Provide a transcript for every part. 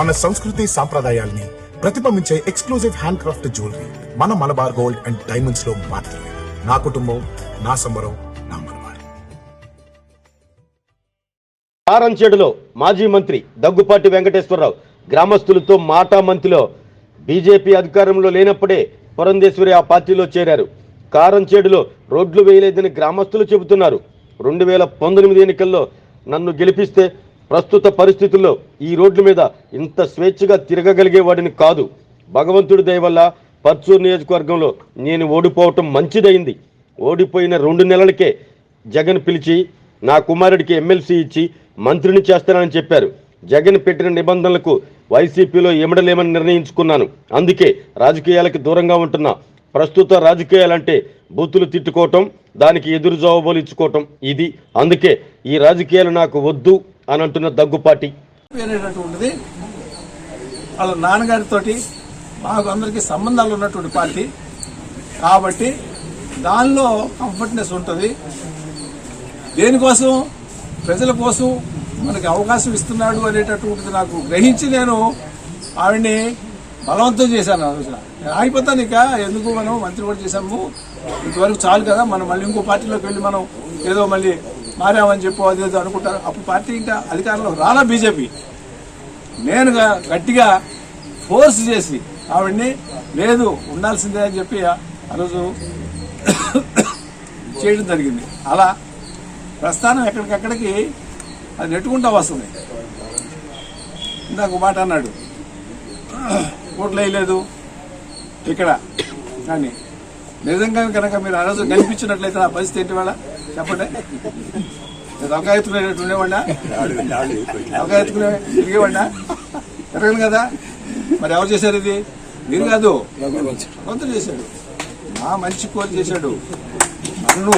మన సంస్కృతి సాంప్రదాయాల్ని ప్రతిబింబించే ఎక్స్క్లూజివ్ హ్యాండ్ క్రాఫ్ట్ జ్యువెలరీ మన మలబార్ గోల్డ్ అండ్ డైమండ్స్లో మాత్రమే. నా కుటుంబం నా సంబరం నా మలబార్. కారంచేడులో మాజీ మంత్రి దగ్గుపాటి వెంకటేశ్వరరావు గ్రామస్తులతో మాటామంతిలో బీజేపీ అధికారంలో లేనప్పుడే పురంధేశ్వరి ఆ పార్టీలో చేరారు. కారంచేడులో రోడ్లు వేయలేదని గ్రామస్తులు చెబుతున్నారు. రెండు వేల పంతొమ్మిది ఎన్నికల్లో నన్ను గెలిపిస్తే ప్రస్తుత పరిస్థితుల్లో ఈ రోడ్ల మీద ఇంత స్వేచ్ఛగా తిరగగలిగేవాడిని కాదు. భగవంతుడి దయ వల్ల పర్చూరు నియోజకవర్గంలో నేను ఓడిపోవటం మంచిదైంది. ఓడిపోయిన రెండు నెలలకే జగన్ పిలిచి నా కుమారుడికి ఎమ్మెల్సీ ఇచ్చి మంత్రిని చేస్తానని చెప్పారు. జగన్ పెట్టిన నిబంధనలకు వైసీపీలో ఎమడలేమని నిర్ణయించుకున్నాను. అందుకే రాజకీయాలకు దూరంగా ఉంటున్నా ప్రస్తుత రాజకీయాలంటే బూతులు తిట్టుకోవటం దానికి ఎదురు జవాబులు ఇచ్చుకోవటం ఇది. అందుకే ఈ రాజకీయాలు నాకు వద్దు. అని అంటున్న దగ్గుపాటి అనేటటువంటిది వాళ్ళ నాన్నగారితో మాకు అందరికీ సంబంధాలు ఉన్నటువంటి పార్టీ. కాబట్టి దానిలో కంఫర్ట్నెస్ ఉంటుంది. దేనికోసం? ప్రజల కోసం మనకి అవకాశం ఇస్తున్నాడు అనేటటువంటిది నాకు గ్రహించి నేను ఆవిడ్ని బలవంతం చేశాను ఆ రోజున. ఆగిపోతాను ఇక ఎందుకు మనం మంత్రి కూడా చేశాము. ఇంతవరకు చాలు కదా మనం మళ్ళీ ఇంకో పార్టీలోకి వెళ్ళి మనం ఏదో మళ్ళీ మారామని చెప్పు అదేదో అనుకుంటారు. అప్పుడు పార్టీ ఇంకా అధికారంలో రాలా బీజేపీ. నేను గట్టిగా ఫోర్స్ చేసి ఆవిడ్ని లేదు ఉండాల్సిందే అని చెప్పి ఆ రోజు చేయడం జరిగింది. అలా ప్రస్థానం ఎక్కడికక్కడికి అది నెట్టుకుంటా వస్తుంది. ఇందాక మాట అన్నాడు. ఓట్లు వేయలేదు ఇక్కడ. కానీ నిజంగా కనుక మీరు ఆ రోజు కనిపించినట్లయితే ఆ పరిస్థితి ఏంటి వాళ్ళ చెప్పండి. నేను ఎత్తుకునేటట్టు ఉండేవాడినా? దొంగ ఎత్తుకునే తిరిగేవాడినా? తిరగను కదా. మరి ఎవరు చేశారు ఇది? మీరు కాదు. భగవంతుడు చేశాడు. నా మంచి కోరి చేశాడు. నన్ను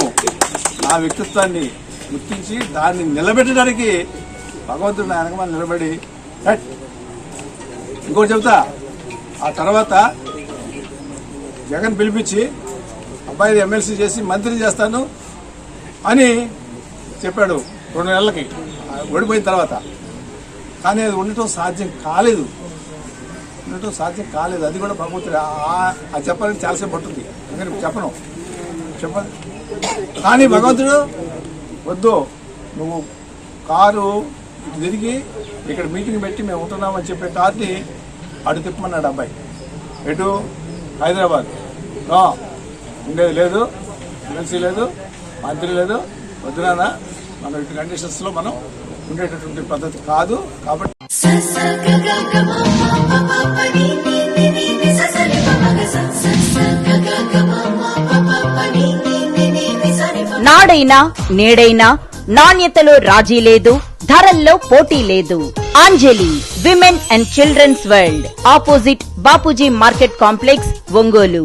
నా వ్యక్తిత్వాన్ని గుర్తించి దాన్ని నిలబెట్టడానికి భగవంతుడు నా వెనకమా నిలబడి ఇంకోటి చెబుతా ఆ తర్వాత జగన్ పిలిపించి అబ్బాయి ఎమ్మెల్సీ చేసి మంత్రి చేస్తాను. అని చెప్పాడు రెండు నెలలకి. ఓడిపోయిన తర్వాత. కానీ అది ఉండటం సాధ్యం కాలేదు. ఉండటం సాధ్యం కాలేదు. అది కూడా భగవంతుడు ఆ- చెప్పాలని చాలాసేపు పట్టుంది అందుకని చెప్పను. చెప్ప కానీ భగవంతుడు వద్దు. నువ్వు కారు ఇటు తిరిగి ఇక్కడ మీటింగ్ పెట్టి మేము ఉంటున్నామని చెప్పే కార్ని అటు తిప్పమన్నాడు అబ్బాయి. ఎటు? హైదరాబాద్. ఉండేది లేదు. ఎమ్మెల్సీ లేదు. మంత్రి లేదు. వద్దునా మనం ఇటు కండిషన్స్లో మనం ఉండేటటువంటి పద్ధతి కాదు. కాబట్టి నాడైనా నేడైనా నాణ్యతలో రాజీ లేదు ధరల్లో పోటీ లేదు. Anjali women and childrens world opposite Bapuji market complex Ongole.